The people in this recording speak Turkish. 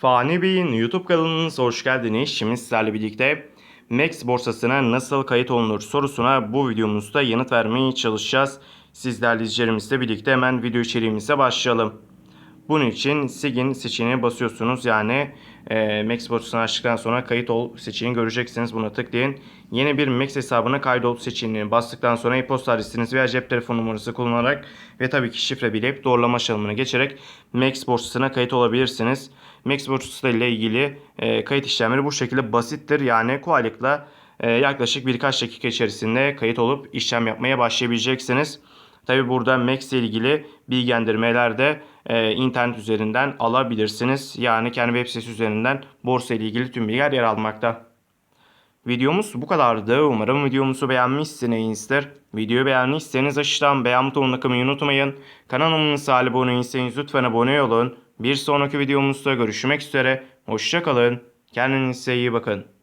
Fani Bey'in YouTube kanalınıza hoş geldiniz. Şimdi sizlerle birlikte Max borsasına nasıl kayıt olunur sorusuna bu videomuzda yanıt vermeye çalışacağız. Sizlerle izleyicilerimizle birlikte hemen video içeriğimize başlayalım. Bunun için Sigin seçeneğine basıyorsunuz. Yani e, Max borsasını açtıktan sonra kayıt ol seçeneğini göreceksiniz. Buna tıklayın. Yeni bir Max hesabına kaydol seçeneğini bastıktan sonra e-posta adresiniz veya cep telefon numarası kullanarak ve tabii ki şifre bilip doğrulama aşamasına geçerek Max borsasına kayıt olabilirsiniz. Max borsası ile ilgili e, kayıt işlemleri bu şekilde basittir. Yani kolaylıkla e, yaklaşık birkaç dakika içerisinde kayıt olup işlem yapmaya başlayabileceksiniz. Tabi burada Max ile ilgili bilgilendirmeler de e, internet üzerinden alabilirsiniz. Yani kendi web sitesi üzerinden borsa ile ilgili tüm bilgiler yer almakta. Videomuz bu kadardı. Umarım videomuzu beğenmişsinizdir. Videoyu beğendiyseniz aşağıdan beğen butonuna kılmayı unutmayın. Kanalımıza abone değilseniz lütfen abone olun. Bir sonraki videomuzda görüşmek üzere. Hoşçakalın. Kendinize iyi bakın.